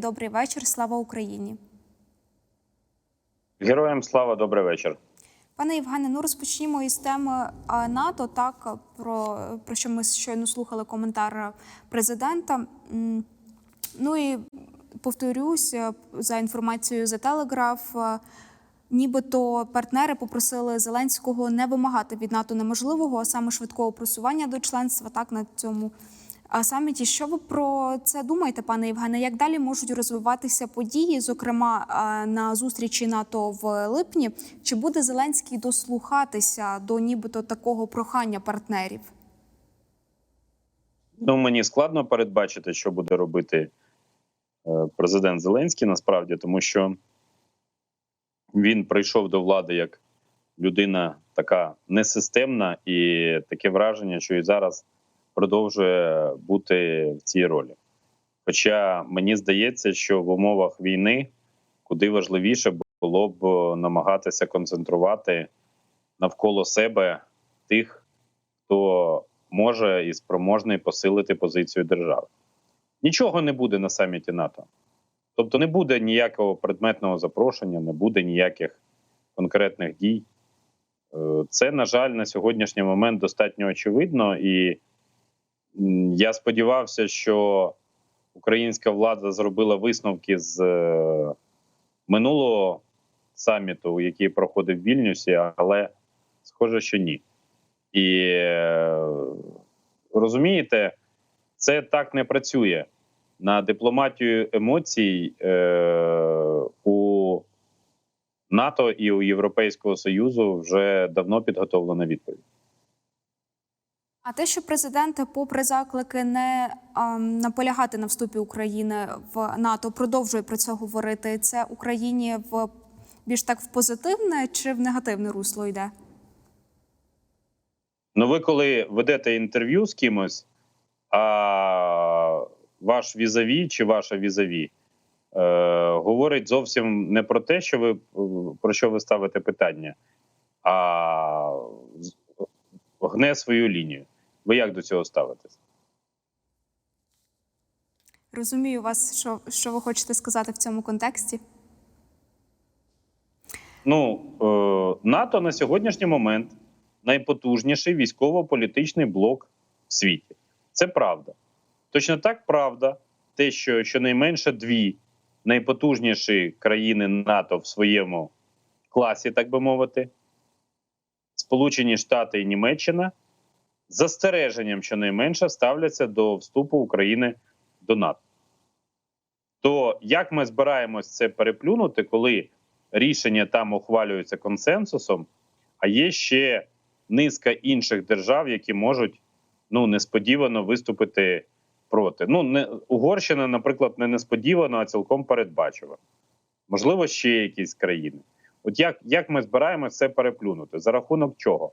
Добрий вечір. Слава Україні. Героям слава, добрий вечір. Пане Євгене, ну розпочнімо із теми НАТО. Так про, про що ми щойно слухали коментар президента. Ну і повторюсь е, за інформацією за Телеграф. Нібито партнери попросили Зеленського не вимагати від НАТО неможливого, а саме швидкого просування до членства. Так на цьому саміті. Що ви про це думаєте, пане Євгене? Як далі можуть розвиватися події? Зокрема, на зустрічі НАТО в липні, чи буде Зеленський дослухатися до нібито такого прохання партнерів? Ну мені складно передбачити, що буде робити е, президент Зеленський насправді, тому що він прийшов до влади як людина така несистемна, і таке враження, що і зараз продовжує бути в цій ролі. Хоча мені здається, що в умовах війни куди важливіше було б намагатися концентрувати навколо себе тих, хто може і спроможний посилити позицію держави. Нічого не буде на саміті НАТО. Тобто не буде ніякого предметного запрошення, не буде ніяких конкретних дій. Е, Це, на жаль, на сьогоднішній момент достатньо очевидно, і я сподівався, що українська влада зробила висновки з е, минулого саміту, який проходив в Вільнюсі, але схоже, що ні. І е, розумієте, це так не працює. На дипломатію емоцій е, у НАТО і у Європейського Союзу вже давно підготовлена відповідь. А те, що президент, попри заклики, не а, наполягати на вступі України в НАТО, продовжує про це говорити. Це Україні в більш так в позитивне чи в негативне русло йде? Ну, ви коли ведете інтерв'ю з кимось, а ваш візаві чи ваша візаві е, говорить зовсім не про те, що ви про що ви ставите питання, а гне свою лінію. Ви як до цього ставитесь? Розумію вас, що, що ви хочете сказати в цьому контексті. Ну, е, НАТО на сьогоднішній момент найпотужніший військово-політичний блок в світі. Це правда. Точно так правда, те, що щонайменше дві найпотужніші країни НАТО в своєму класі, так би мовити, Сполучені Штати і Німеччина, застереженням щонайменше ставляться до вступу України до НАТО. То як ми збираємось це переплюнути, коли рішення там ухвалюються консенсусом, а є ще низка інших держав, які можуть ну несподівано виступити проти. Ну не Угорщина, наприклад, не несподівано, а цілком передбачувано. Можливо, ще якісь країни. От як, як ми збираємося це переплюнути? За рахунок чого?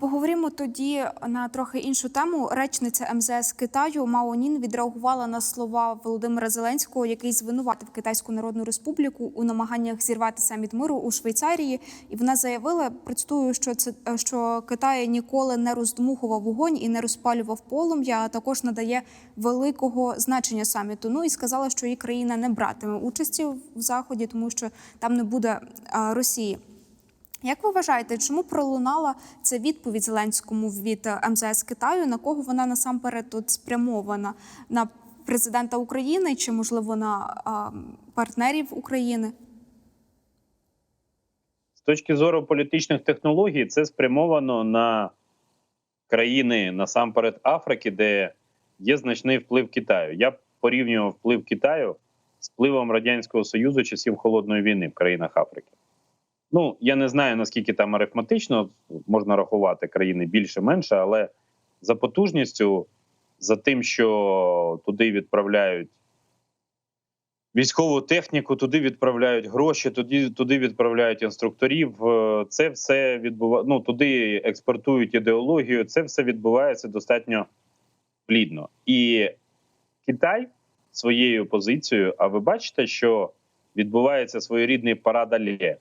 Поговоримо тоді на трохи іншу тему. Речниця МЗС Китаю Мао Нін відреагувала на слова Володимира Зеленського, який звинуватив Китайську Народну Республіку у намаганнях зірвати саміт миру у Швейцарії. І вона заявила, процитую, що це що Китай ніколи не роздмухував вогонь і не розпалював полум'я, а також надає великого значення саміту. Ну і сказала, що її країна не братиме участі в заході, тому що там не буде Росії. Як ви вважаєте, чому пролунала ця відповідь Зеленському від е, МЗС Китаю? На кого вона насамперед тут спрямована? На президента України чи можливо на а, партнерів України? З точки зору політичних технологій, це спрямовано на країни насамперед Африки, де є значний вплив Китаю. Я порівнював вплив Китаю з впливом Радянського Союзу часів холодної війни в країнах Африки. Ну я не знаю наскільки там арифметично можна рахувати країни більше-менше, але за потужністю, за тим, що туди відправляють військову техніку, туди відправляють гроші, туди, туди відправляють інструкторів. е, Це все відбува... ну, туди експортують ідеологію. Це все відбувається достатньо плідно. І Китай своєю позицією. А ви бачите, що відбувається своєрідний парад Алле.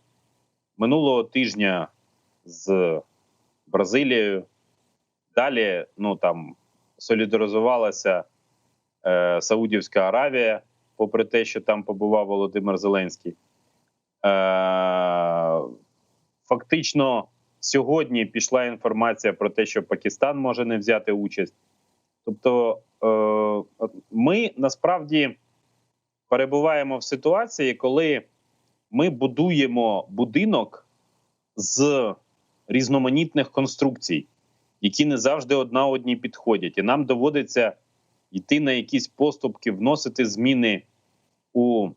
Минулого тижня з Бразилією. Далі ну там солідаризувалася е, Саудівська Аравія, попри те, що там побував Володимир Зеленський. Е, фактично, сьогодні пішла інформація про те, що Пакистан може не взяти участь. Тобто, е, ми насправді перебуваємо в ситуації, коли ми будуємо будинок з різноманітних конструкцій, які не завжди одна одній підходять, і нам доводиться йти на якісь поступки, вносити зміни у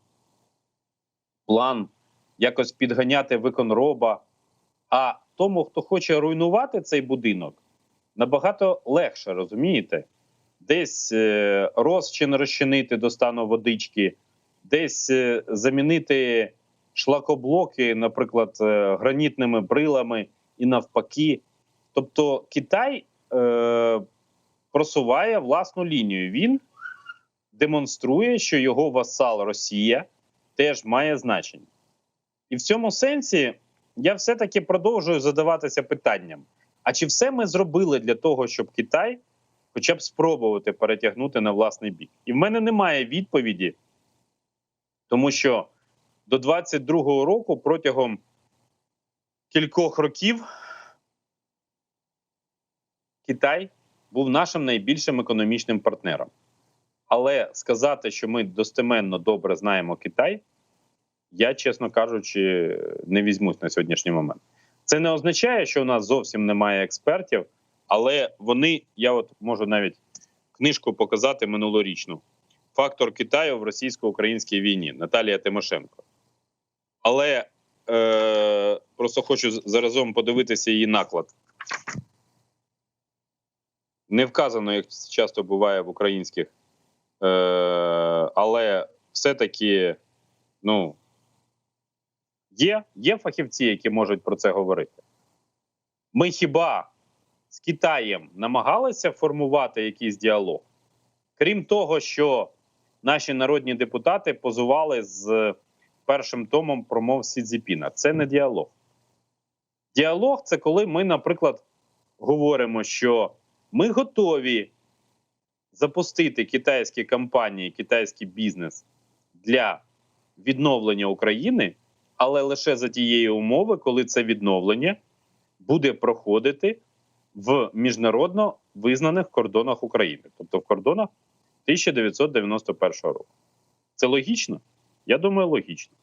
план, якось підганяти виконроба. А тому, хто хоче руйнувати цей будинок, набагато легше, розумієте? Десь е, розчин розчинити до стану водички, десь е, замінити шлакоблоки, наприклад, е, гранітними брилами і навпаки. Тобто Китай е, просуває власну лінію. Він демонструє, що його васал Росія теж має значення. І в цьому сенсі я все-таки продовжую задаватися питанням: а чи все ми зробили для того, щоб Китай хоча б спробувати перетягнути на власний бік? І в мене немає відповіді, тому що до 22-го року протягом кількох років Китай був нашим найбільшим економічним партнером. Але сказати, що ми достеменно добре знаємо Китай, я, чесно кажучи, не візьмусь на сьогоднішній момент. Це не означає, що у нас зовсім немає експертів, але вони, я от можу навіть книжку показати минулорічну. Фактор Китаю в російсько-українській війні Наталія Тимошенко. Але е, просто хочу заразом подивитися її наклад. Не вказано, як часто буває в українських, е, але все-таки ну, є, є фахівці, які можуть про це говорити. Ми хіба з Китаєм намагалися формувати якийсь діалог? Крім того, що наші народні депутати позували з першим томом промов Сі Цзіпіна. Це не діалог. Діалог це коли ми, наприклад, говоримо, що ми готові запустити китайські компанії, китайський бізнес для відновлення України, але лише за тієї умови, коли це відновлення буде проходити в міжнародно визнаних кордонах України, тобто в кордонах 1991 року. Це логічно? Я думаю, логічно.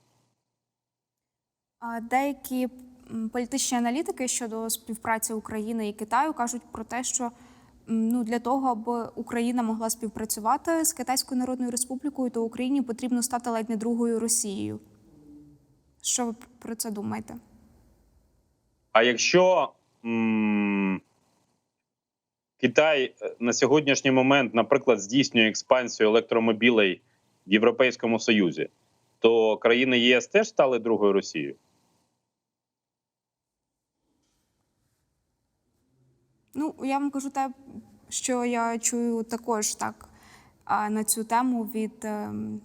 Деякі політичні аналітики щодо співпраці України і Китаю кажуть про те, що ну для того, аби Україна могла співпрацювати з Китайською Народною Республікою, то Україні потрібно стати ледь не другою Росією. Що ви про це думаєте? А якщо м- Китай е, на сьогоднішній момент, наприклад, здійснює експансію електромобілей в Європейському Союзі, то країни ЄС теж стали другою Росією? Ну, я вам кажу те, що я чую також так на цю тему від ем,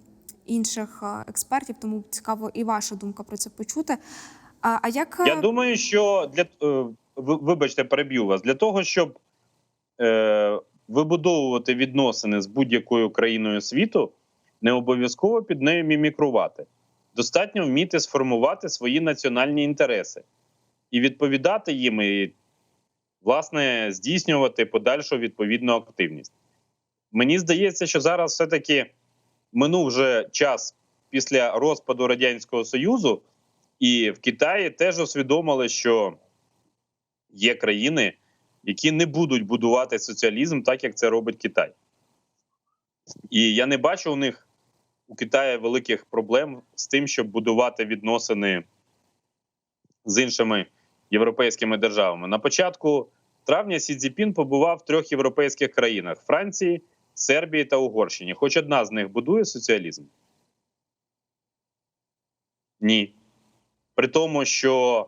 інших е, експертів, тому цікаво і ваша думка про це почути. А, як Я е, думаю, що для е, вибачте, переб'ю вас для того, щоб е, вибудовувати відносини з будь-якою країною світу, не обов'язково під нею мімікрувати. Достатньо вміти сформувати свої національні інтереси і відповідати їм, і власне здійснювати подальшу відповідну активність. Мені здається, що зараз все-таки минув вже час після розпаду Радянського Союзу. І в Китаї теж усвідомили, що є країни, які не будуть будувати соціалізм так, як це робить Китай. І я не бачу у них у Китаї великих проблем з тим, щоб будувати відносини з іншими європейськими державами. На початку травня Сі Цзіпін побував в трьох європейських країнах: Франції, Сербії та Угорщині. Хоч одна з них будує соціалізм? Ні. При тому, що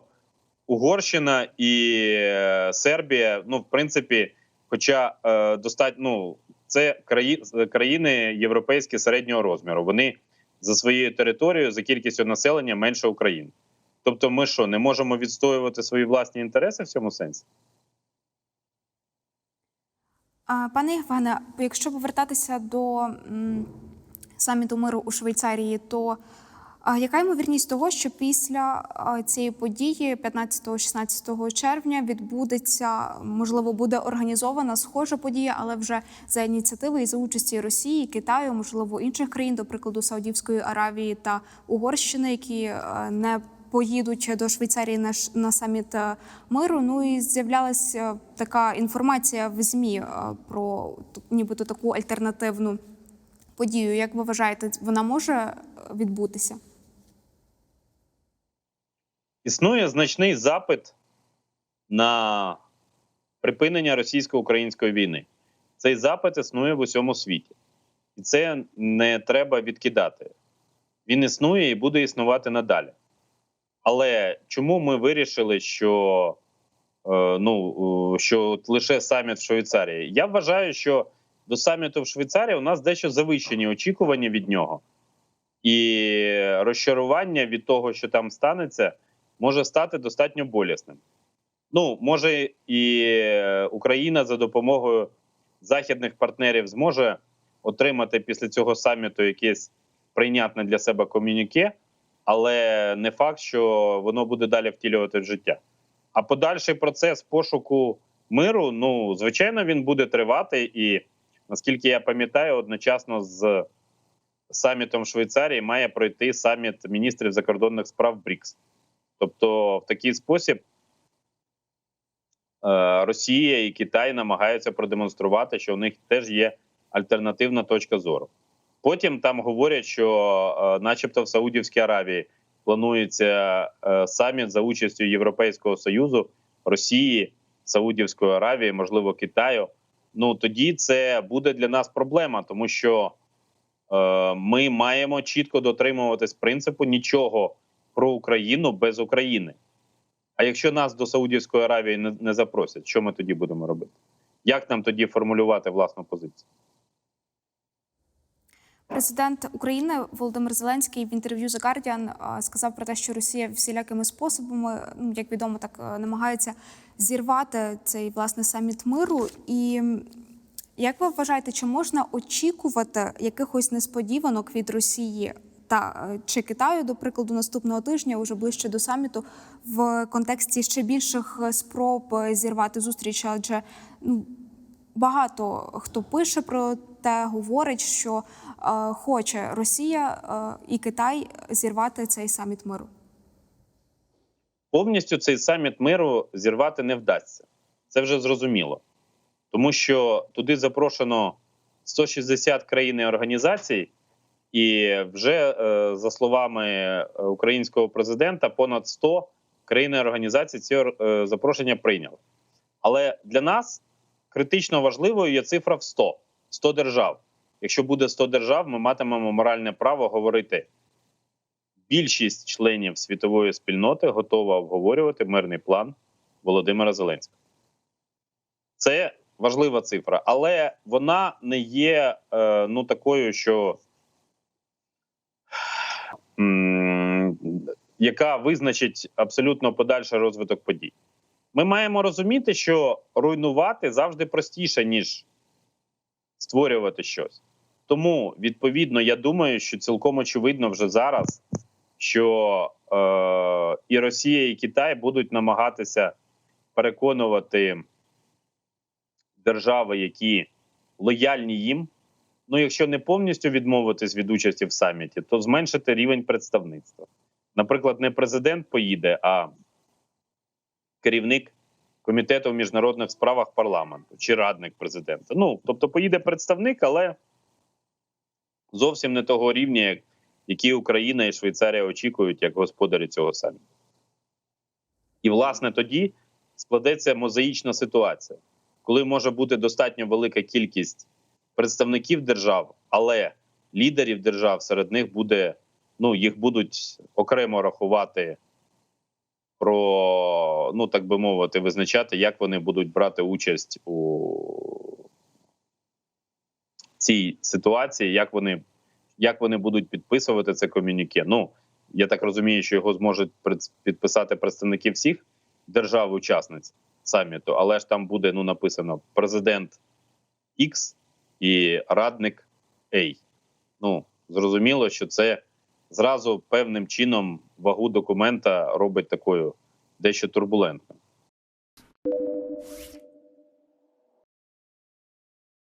Угорщина і е, Сербія, ну, в принципі, хоча е, достатньо, ну, це краї, країни європейські середнього розміру. Вони за своєю територією, за кількістю населення менше України. Тобто, ми що, не можемо відстоювати свої власні інтереси в цьому сенсі? Пане Євгене, якщо повертатися до саміту миру у Швейцарії, то яка ймовірність того, що після цієї події, 15-16 червня, відбудеться, можливо, буде організована схожа подія, але вже за ініціативи і за участі Росії, Китаю, можливо, інших країн, до прикладу Саудівської Аравії та Угорщини, які е, не поїдуть до Швейцарії на, на саміт е, миру. Ну і з'являлася така інформація в ЗМІ е, про нібито таку альтернативну подію. Як ви вважаєте, вона може е, відбутися? Існує значний запит на припинення російсько-української війни. Цей запит існує в усьому світі, і це не треба відкидати. Він існує і буде існувати надалі. Але чому ми вирішили, що, е, ну, що лише саміт в Швейцарії? Я вважаю, що до саміту в Швейцарії у нас дещо завищені очікування від нього, і розчарування від того, що там станеться, може стати достатньо болісним. Ну, може, і е, Україна за допомогою західних партнерів зможе отримати після цього саміту якесь прийнятне для себе комюніке, але не факт, що воно буде далі втілювати в життя. А подальший процес пошуку миру, ну звичайно, він буде тривати. І наскільки я пам'ятаю, одночасно з самітом Швейцарії має пройти саміт міністрів закордонних справ БРІКС. Тобто, в такий спосіб е, Росія і Китай намагаються продемонструвати, що у них теж є альтернативна точка зору. Потім там говорять, що, е, начебто, в Саудівській Аравії планується е, саміт за участю Європейського Союзу, Росії, Саудівської Аравії, можливо, Китаю. Ну тоді це буде для нас проблема, тому що е, ми маємо чітко дотримуватись принципу нічого про Україну без України. А якщо нас до Саудівської Аравії не, не запросять, що ми тоді будемо робити? Як нам тоді формулювати власну позицію? Президент України Володимир Зеленський в інтерв'ю The Guardian сказав про те, що Росія всілякими способами, ну як відомо, так намагається зірвати цей власне саміт миру. І як ви вважаєте, чи можна очікувати якихось несподіванок від Росії та е, чи Китаю, до прикладу, наступного тижня, уже ближче до саміту, в контексті ще більших е, спроб е, зірвати зустріч? Адже ну багато хто пише про те, говорить, що е, хоче Росія е, і Китай зірвати цей саміт миру. повністю цей саміт миру зірвати не вдасться. Це вже зрозуміло. Тому що туди запрошено 160 країн і організацій, і вже, е, за словами е, українського президента, понад 100 країн і організацій ці е, запрошення прийняли. Але для нас критично важливою є цифра в 100 100 держав. Якщо буде 100 держав, ми матимемо моральне право говорити більшість членів світової спільноти готова обговорювати мирний план Володимира Зеленського. Це важлива цифра, але вона не є е, ну такою, що яка визначить абсолютно подальший розвиток подій. Ми маємо розуміти, що руйнувати завжди простіше, ніж створювати щось. Тому, відповідно, я думаю, що цілком очевидно вже зараз, що е, і Росія, і Китай будуть намагатися переконувати держави, які лояльні їм. Ну, якщо не повністю відмовитись від участі в саміті, то зменшити рівень представництва. Наприклад, не президент поїде, а керівник комітету в міжнародних справах парламенту чи радник президента. Ну, тобто, поїде представник, але зовсім не того рівня, як які Україна і Швейцарія очікують як господарі цього саміту. І, власне, тоді складеться мозаїчна ситуація, коли може бути достатньо велика кількість представників держав, але лідерів держав серед них буде, ну, їх будуть окремо рахувати про, ну так би мовити, визначати, як вони будуть брати участь у цій ситуації, як вони як вони будуть підписувати це комюніке. Ну я так розумію, що його зможуть підписати представники всіх держав-учасниць саміту, але ж там буде ну написано президент X і радник Ей. Ну, зрозуміло, що це зразу певним чином вагу документа робить такою дещо турбулентною.